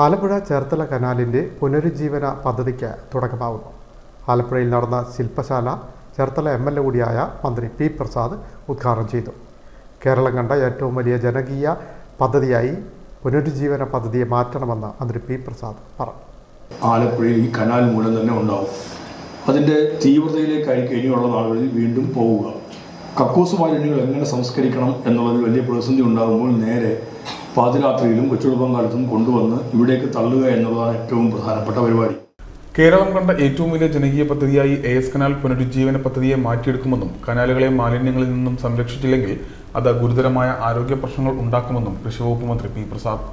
ആലപ്പുഴ ചേർത്തല കനാലിന്റെ പുനരുജ്ജീവന പദ്ധതിക്ക് തുടക്കമാവുന്നു. ആലപ്പുഴയിൽ നടന്ന ശില്പശാല ചേർത്തല എം എൽ എ കൂടിയായ മന്ത്രി പി പ്രസാദ് ഉദ്ഘാടനം ചെയ്തു. കേരളം കണ്ട ഏറ്റവും വലിയ ജനകീയ പദ്ധതിയായി പുനരുജ്ജീവന പദ്ധതിയെ മാറ്റണമെന്ന് മന്ത്രി പി പ്രസാദ് പറഞ്ഞു. ആലപ്പുഴയിൽ ഈ കനാൽ മൂലം തന്നെ ഉണ്ടാവും. അതിന്റെ തീവ്രതയിലേക്കായിരിക്കും ഇനിയുള്ള നാളുകളിൽ വീണ്ടും പോവുക. കക്കൂസ് മാലിന്യങ്ങൾ എങ്ങനെ സംസ്കരിക്കണം എന്നുള്ളതിൽ വലിയ പ്രതിസന്ധി ഉണ്ടാകുമ്പോൾ നേരെ പാതിരാത്രിയിലും കൊച്ചുകുടുംബം കാലത്തും കൊണ്ടുവന്ന് ഇവിടേക്ക് തള്ളുക എന്നുള്ളതാണ് ഏറ്റവും പ്രധാനപ്പെട്ട പരിപാടി. കേരളം കണ്ട ഏറ്റവും വലിയ ജനകീയ പദ്ധതിയായി എ എസ് കനാൽ പുനരുജ്ജീവന പദ്ധതിയെ മാറ്റിയെടുക്കുമെന്നും കനാലുകളെ മാലിന്യങ്ങളിൽ നിന്നും സംരക്ഷിച്ചില്ലെങ്കിൽ അത് ഗുരുതരമായ ആരോഗ്യ പ്രശ്നങ്ങൾ ഉണ്ടാക്കുമെന്നും കൃഷി വകുപ്പ് മന്ത്രി പി പ്രസാദ്.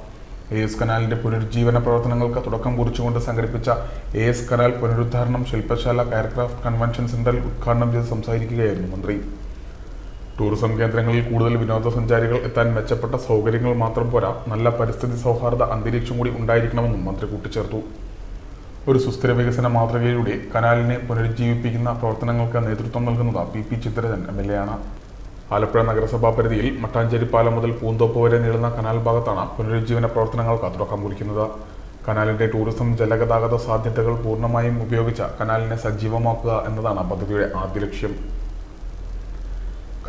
എ എസ് കനാലിന്റെ പുനരുജ്ജീവന പ്രവർത്തനങ്ങൾക്ക് തുടക്കം കുറിച്ചുകൊണ്ട് സംഘടിപ്പിച്ച എ എസ് കനാൽ പുനരുദ്ധാരണം ശില്പശാല എയർക്രാഫ്റ്റ് കൺവെൻഷൻ സെന്ററിൽ ഉദ്ഘാടനം ചെയ്ത് സംസാരിക്കുകയായിരുന്നു മന്ത്രി. ടൂറിസം കേന്ദ്രങ്ങളിൽ കൂടുതൽ വിനോദസഞ്ചാരികൾ എത്താൻ മെച്ചപ്പെട്ട സൗകര്യങ്ങൾ മാത്രം പോരാ നല്ല പരിസ്ഥിതി സൗഹാർദ്ദ അന്തരീക്ഷം കൂടി ഉണ്ടായിരിക്കണമെന്നും മന്ത്രി കൂട്ടിച്ചേർത്തു. ഒരു സുസ്ഥിര വികസന മാതൃകയിലൂടെ കനാലിനെ പുനരുജ്ജീവിപ്പിക്കുന്ന പ്രവർത്തനങ്ങൾക്ക് നേതൃത്വം നൽകുന്നത് P P Chitharanjan M L A ആണ്. ആലപ്പുഴ നഗരസഭാ പരിധിയിൽ മട്ടാഞ്ചേരി പാലം മുതൽ പൂന്തോപ്പ് വരെ നീളുന്ന കനാൽ ഭാഗത്താണ് പുനരുജ്ജീവന പ്രവർത്തനങ്ങൾക്ക് തുടക്കം കുറിക്കുന്നത്. കനാലിന്റെ ടൂറിസം ജലഗതാഗത സാധ്യതകൾ പൂർണമായും ഉപയോഗിച്ച കനാലിനെ സജീവമാക്കുക എന്നതാണ് പദ്ധതിയുടെ ആദ്യ ലക്ഷ്യം.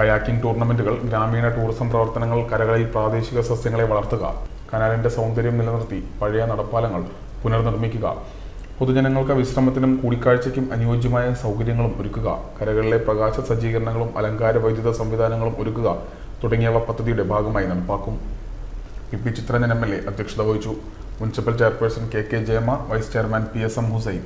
കയാക്കിംഗ് ടൂർണമെന്റുകൾ ഗ്രാമീണ ടൂറിസം പ്രവർത്തനങ്ങൾ കരകളിൽ പ്രാദേശിക സസ്യങ്ങളെ വളർത്തുക കനാലിന്റെ സൗന്ദര്യം നിലനിർത്തി പഴയ നടപ്പാലങ്ങൾ പുനർനിർമ്മിക്കുക പൊതുജനങ്ങൾക്ക് വിശ്രമത്തിനും കൂടിക്കാഴ്ചയ്ക്കും അനുയോജ്യമായ സൗകര്യങ്ങളും ഒരുക്കുക കരകളിലെ പ്രകാശ സജ്ജീകരണങ്ങളും അലങ്കാര വൈദ്യുത സംവിധാനങ്ങളും ഒരുക്കുക തുടങ്ങിയവ പദ്ധതിയുടെ ഭാഗമായി നടപ്പാക്കും. P. P. Chitharanjan M. L. A. അധ്യക്ഷത വഹിച്ചു. Municipal chairperson K. K. Jayama vice chairman P. S. M. Hussain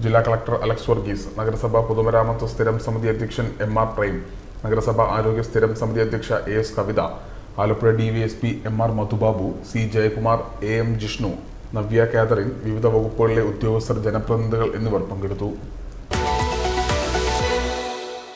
ജില്ലാ കളക്ടർ അലക്സ് വർഗീസ് നഗരസഭാ പൊതുമരാമത്ത് സ്ഥിരം സമിതി അധ്യക്ഷൻ എം. ആർ. പ്രൈം നഗരസഭ ആരോഗ്യ സ്ഥിരം സമിതി അധ്യക്ഷ A S Kavitha Alappuzha D V S P M R Madhubabu C Jayakumar A M Jishnu Navya Catherine വിവിധ വകുപ്പുകളിലെ ഉദ്യോഗസ്ഥർ ജനപ്രതിനിധികൾ എന്നിവർ പങ്കെടുത്തു.